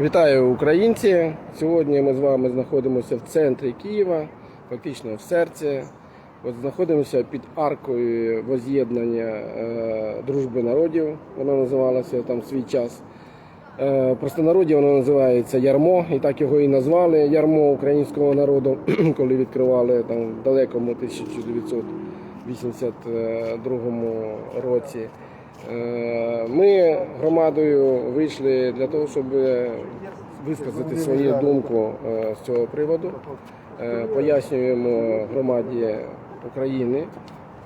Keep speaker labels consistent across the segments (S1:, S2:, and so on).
S1: Вітаю українці! Сьогодні ми з вами знаходимося в центрі Києва, фактично в серці. От знаходимося під аркою воз'єднання е, дружби народів. Вона називалася там свій час. Е, простонароді воно називається Ярмо, і так його і назвали Ярмо українського народу, коли відкривали там в далекому 1982 році. Е, Ми громадою вийшли для того, щоб висказати свою думку е, з цього приводу. Е, Пояснюємо громаді України,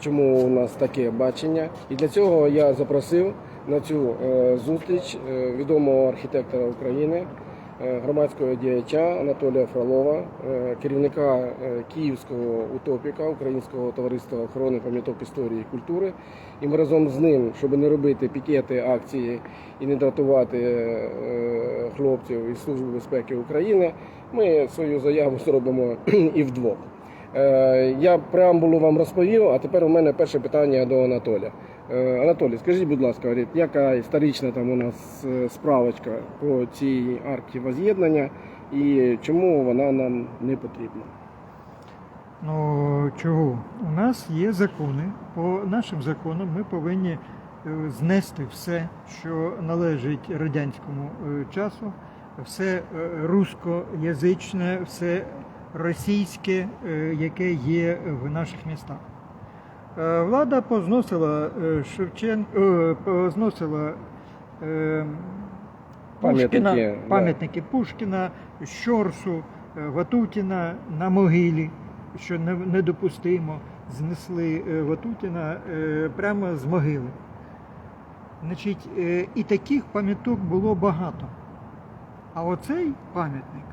S1: чому у нас таке бачення. І для цього я запросив на цю зустріч відомого архітектора України, громадського діяча Анатолія Фролова, е, керівника е, Київського утопіка Українського товариства охорони пам'яток історії і культури. І ми разом з ним, щоб не робити пікети, акції і не дратувати е, хлопців із Служби безпеки України, ми свою заяву зробимо і вдвох. Е, Я преамбулу вам розповів, а тепер у мене перше питання до Анатолія. Е, Анатолій, скажіть, будь ласка, яка історична там у нас е, справочка по цій арці воз'єднання і чому вона нам не потрібна?
S2: Ну чого? У нас є закони. По нашим законам ми повинні е, знести все, що належить радянському часу, все рускоязичне, все російське, яке є в наших містах. Е, Влада позносила е, Шевченко, е, позносила Пушкіна,
S1: Пам'ятники, да.
S2: Пушкіна, Щорсу, Ватутіна на могилі, що недопустимо, знесли Ватутіна прямо з могили. Значить, і таких пам'яток було багато. А оцей пам'ятник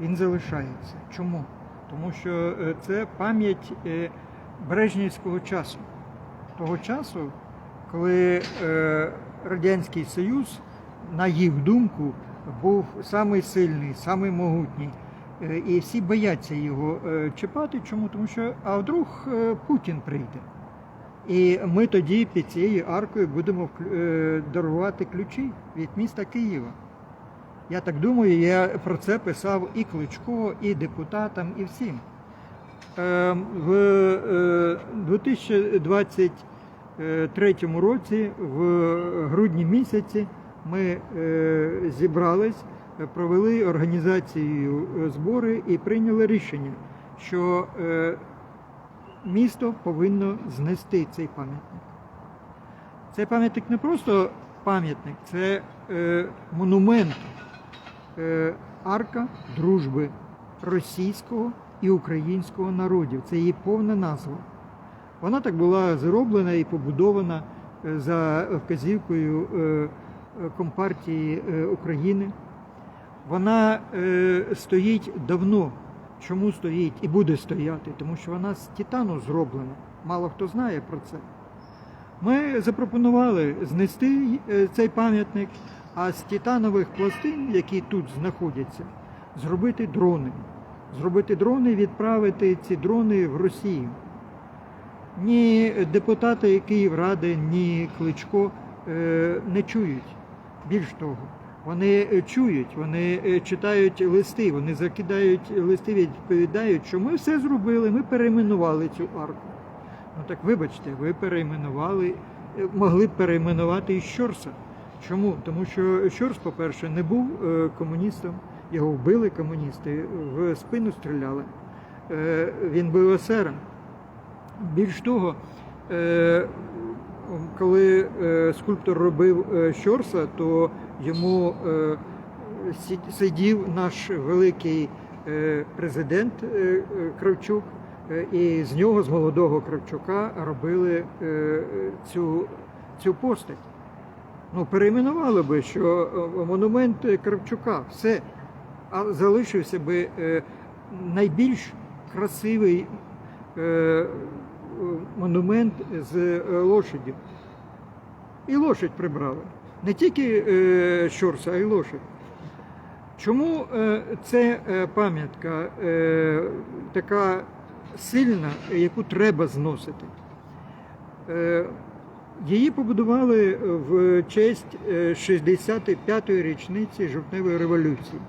S2: він залишається. Чому? Тому що це пам'ять Брежнівського часу. Того часу, коли е, Радянський Союз, на їх думку, був самий сильний, самий могутній. Е, І всі бояться його е, чіпати. Чому? Тому що а вдруг е, Путін прийде. І ми тоді під цією аркою будемо е, дарувати ключі від міста Києва. Я так думаю, я про це писав і Кличко, і депутатам, і всім. Е, В е, 2023 році, в грудні місяці, ми е, зібрались, е, провели організацію е, збори і прийняли рішення, що е, місто повинно знести цей пам'ятник. Цей пам'ятник не просто пам'ятник, це е, монумент, е, арка дружби російського і українського народів. Це її повна назва. Вона так була зроблена і побудована е, за вказівкою е, е, Компартії України. Вона стоїть давно. Чому стоїть і буде стояти? Тому що вона з титану зроблена. Мало хто знає про це. Ми запропонували знести цей пам'ятник, а з титанових пластин, які тут знаходяться, зробити дрони. Зробити дрони і відправити ці дрони в Росію. Ні депутати Київради, ні Кличко е, не чують. Більш того, вони чують, вони е, читають листи, вони закидають листи, відповідають, що ми все зробили, ми перейменували цю арку. Ну так вибачте, ви перейменували, е, могли б перейменувати і Щорса. Чому? Тому що Щорс, по-перше, не був комуністом, його вбили комуністи, в спину стріляли. Е, Він був есером. Більш того, е, коли е, скульптор робив Щорса, то йому сидів наш великий президент Кравчук, і з нього, з молодого Кравчука, робили цю, цю постать. Ну, перейменували би, що монумент Кравчука, все. А залишився би е, найбільш красивий е, монумент з е, лошаддю. І лошадь прибрали. Не тільки Щорса, а й лошадь. Чому це пам'ятка така сильна, яку треба зносити? Її побудували в честь е, 65-ї річниці жовтневої революції.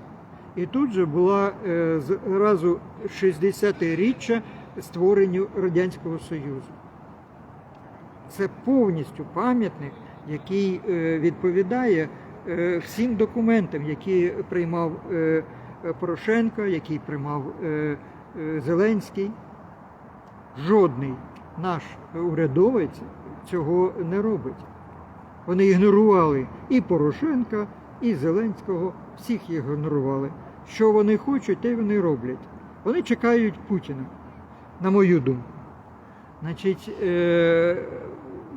S2: І тут же була е, зразу 60-річчя створенню Радянського Союзу. Це повністю пам'ятник, який е, відповідає е, всім документам, які приймав Порошенко, який приймав Зеленський. Жодний наш урядовець цього не робить. Вони ігнорували і Порошенка, і Зеленського, всіх ігнорували. Що вони хочуть, те вони роблять. Вони чекають Путіна, на мою думку. Значить, е,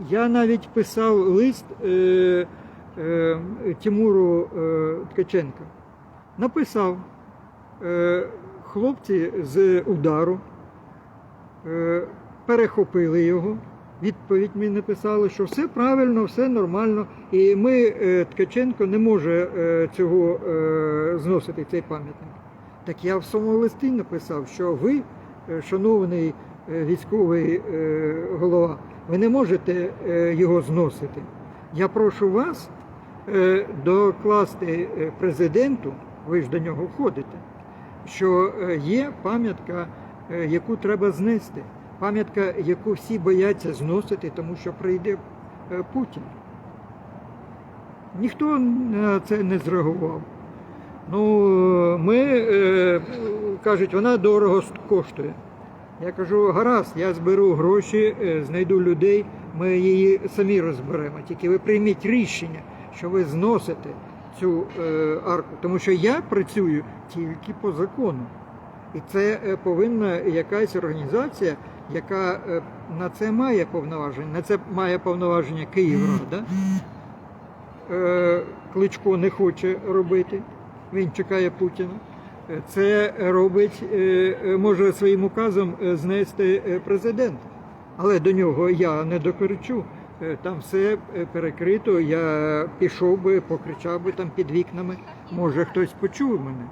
S2: я навіть писав лист е, е, Тимуру е, Ткаченка. Написав е, хлопці з удару е, перехопили його. Відповідь мені написали, що все правильно, все нормально, і ми, е, Ткаченко, не може е, цього е, зносити цей пам'ятник. Так я в своєму листі написав, що ви, шановний військовий голова, ви не можете його зносити. Я прошу вас докласти президенту, ви ж до нього ходите, що є пам'ятка, яку треба знести. Пам'ятка, яку всі бояться зносити, тому що прийде е, Путін. Ніхто на це не зреагував. Ну, ми е, кажуть, вона дорого коштує. Я кажу, гаразд, я зберу гроші, е, знайду людей, ми її самі розберемо. Тільки ви прийміть рішення, що ви зносите цю арку, тому що я працюю тільки по закону. І це повинна якась організація, яка е, на це має повноваження. На це має повноваження Київрада. Е, Кличко не хоче робити, він чекає Путіна. Е, Це робить, може своїм указом знести президент. Але до нього я не докричу. Там все перекрито. Я пішов би, покричав би там під вікнами. Може хтось почув мене.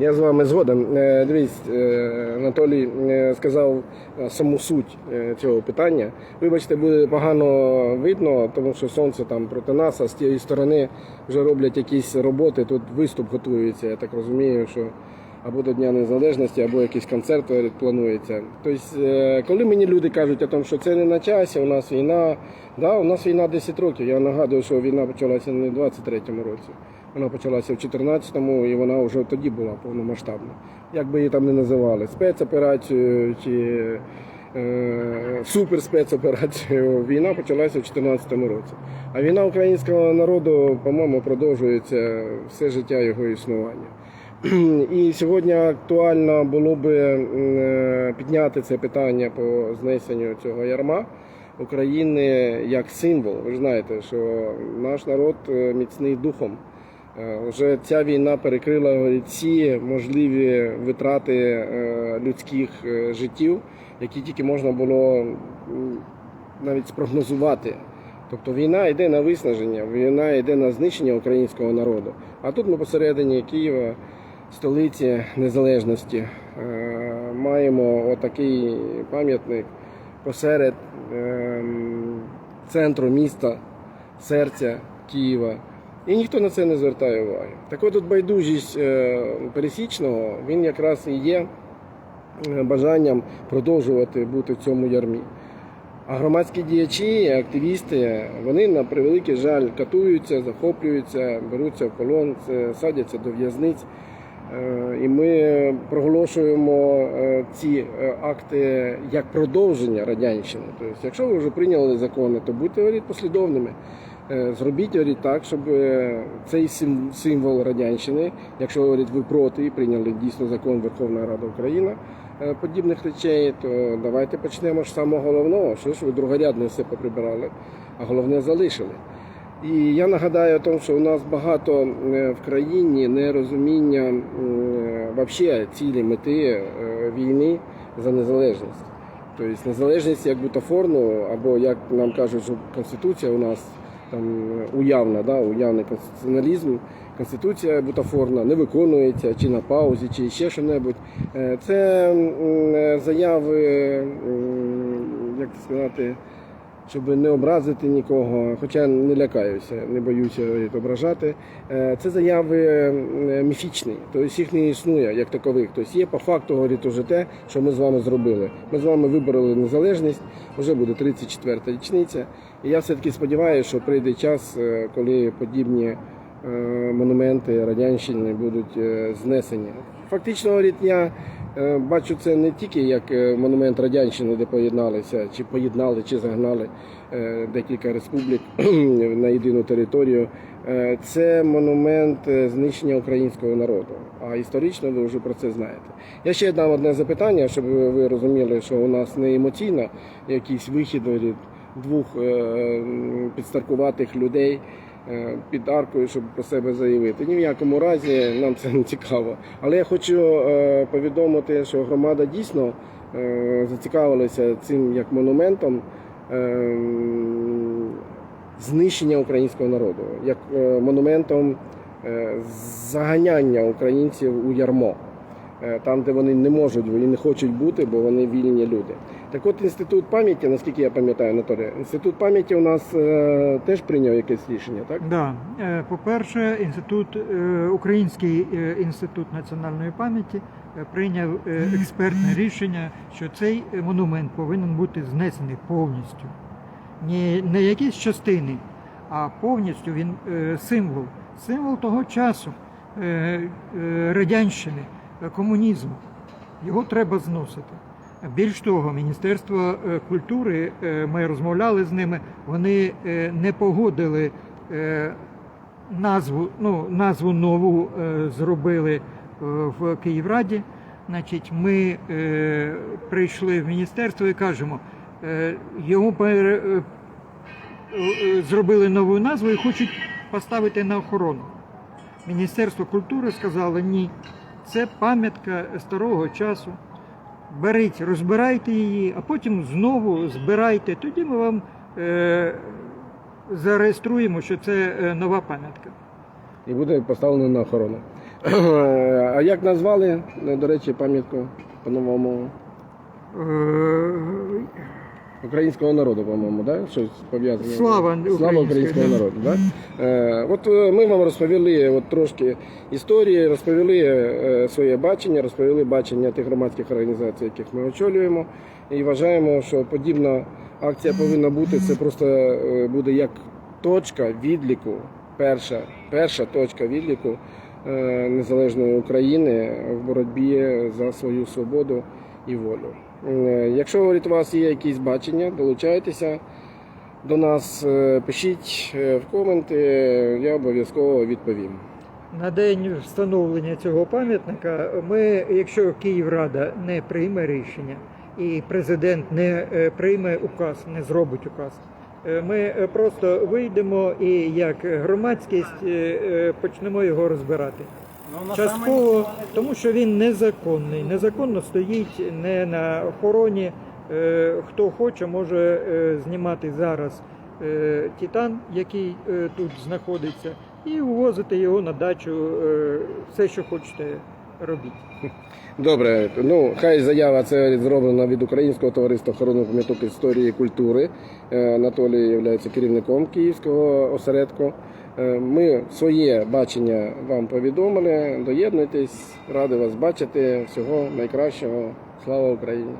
S1: Я з вами згоден. Е, Дивись, е, Анатолій е, сказав саму суть цього питання. Вибачте, буде погано видно, тому що сонце там проти нас, а з тієї сторони вже роблять якісь роботи. Тут виступ готується. Я так розумію, що або до Дня Незалежності, або якийсь концерт планується. Тобто, коли мені люди кажуть о тому, що це не на часі, у нас війна, да, у нас війна 10 років. Я нагадую, що війна почалася не в 23-му році. Вона почалася в 14-му і вона вже тоді була повномасштабна. Як би її там не називали, спецоперацією чи е, суперспецоперацією, війна почалася в 14-му році. А війна українського народу, по-моєму, продовжується все життя його існування. І сьогодні актуально було би е, підняти це питання по знесенню цього ярма України як символ. Ви ж знаєте, що наш народ е, міцний духом. Е, Вже ця війна перекрила всі можливі витрати е, людських е, життів, які тільки можна було навіть спрогнозувати. Тобто війна йде на виснаження, війна йде на знищення українського народу. А тут ми посередині Києва, столиці незалежності, маємо отакий пам'ятник посеред ем, центру міста, серця Києва. І ніхто на це не звертає уваги. Так от тут байдужість е, пересічного, він якраз і є е, бажанням продовжувати бути в цьому ярмі. А громадські діячі, активісти, вони на превеликий жаль катуються, захоплюються, беруться в полон, садяться до в'язниць. Е, І ми проголошуємо ці акти як продовження радянщини. Тобто, якщо ви вже прийняли закони, то будьте послідовними. Е, Зробіть говорить, так, щоб е, цей символ радянщини, якщо говорить, ви проти і прийняли дійсно закон Верховна Рада України е, подібних речей, то давайте почнемо з самого головного, що ж ви другорядне все поприбирали, а головне залишили. І я нагадаю тому, що у нас багато в країні нерозуміння е, цілі мети війни за незалежність. Тобто незалежність як бутафорну, або як нам кажуть, що конституція у нас там уявна, да, уявний конституціоналізм, конституція бутафорна не виконується чи на паузі, чи ще що-небудь. Е, Це е, заяви, як сказати, щоб не образити нікого, хоча не лякаюся, не боюся ображати. Е, Це заяви е, міфічні, тобто їх не існує як такових. Тобто є по факту говорить уже те, що ми з вами зробили. Ми з вами вибороли незалежність, вже буде 34-та річниця. І я все-таки сподіваюся, що прийде час, е, коли подібні монументи радянщини будуть знесені. Фактично, говорить, я бачу це не тільки як е, монумент радянщини, де поєдналися, чи поєднали, чи загнали е, декілька республік на єдину територію. Е, Це монумент е, знищення українського народу. А історично ви вже про це знаєте. Я ще дам одне запитання, щоб ви розуміли, що у нас не емоційно якийсь вихід від двох е, підстаркуватих людей е, під аркою, щоб про себе заявити. Ні в якому разі нам це не цікаво. Але я хочу е, повідомити, що громада дійсно е, зацікавилася цим як монументом. е, Знищення українського народу як е, монументом е, заганяння українців у ярмо, е, там, де вони не можуть і не хочуть бути, бо вони вільні люди. Так от інститут пам'яті, наскільки я пам'ятаю, Анатолій, інститут пам'яті у нас е, теж прийняв якесь рішення, так?
S2: Да. Е, По-перше, інститут, е, Український е, інститут національної пам'яті прийняв е, експертне рішення, що цей монумент повинен бути знесений повністю. Не, не якісь частини, а повністю він е, символ. Символ того часу е, е, радянщини, комунізму. Його треба зносити. Більш того, Міністерство е, культури, е, ми розмовляли з ними, вони е, не погодили назву, ну, назву нову зробили в Київраді. Значить, ми прийшли в міністерство і кажемо, його зробили нову назву і хочуть поставити на охорону. Міністерство культури сказало ні, це пам'ятка старого часу. Беріть, розбирайте її, а потім знову збирайте. Тоді ми вам е, зареєструємо, що це е, нова пам'ятка.
S1: І буде поставлено на охорону. А як назвали, до речі, пам'ятку по-новому
S2: Е,
S1: українського народу, по-моєму, да? Щось пов'язане.
S2: Слава
S1: Слава українського народу. Да? Е, от е, ми вам розповіли от трошки історії, розповіли е, своє бачення, розповіли бачення тих громадських організацій, яких ми очолюємо. І вважаємо, що подібна акція повинна бути. Це просто е, буде як точка відліку, перша, перша точка відліку е, незалежної України в боротьбі за свою свободу і волю. Е, Якщо говорить, у вас є якісь бачення, долучайтеся до нас, е, пишіть е, в коменти, я обов'язково відповім.
S2: На день встановлення цього пам'ятника ми, якщо Київрада не прийме рішення і президент не прийме указ, не зробить указ, ми просто вийдемо і як громадськість почнемо його розбирати. Частково, тому що він незаконний. Незаконно стоїть не на охороні. Е, Хто хоче, може е, знімати зараз е, титан, який тут знаходиться, і увозити його на дачу. Все, що хочете, робіть.
S1: Добре, ну хай заява це зроблена від Українського товариства охорони пам'яток історії і культури. Анатолій є керівником Київського осередку. Е, Ми своє бачення вам повідомили. Доєднуйтесь, ради вас бачити. Всього найкращого. Слава Україні!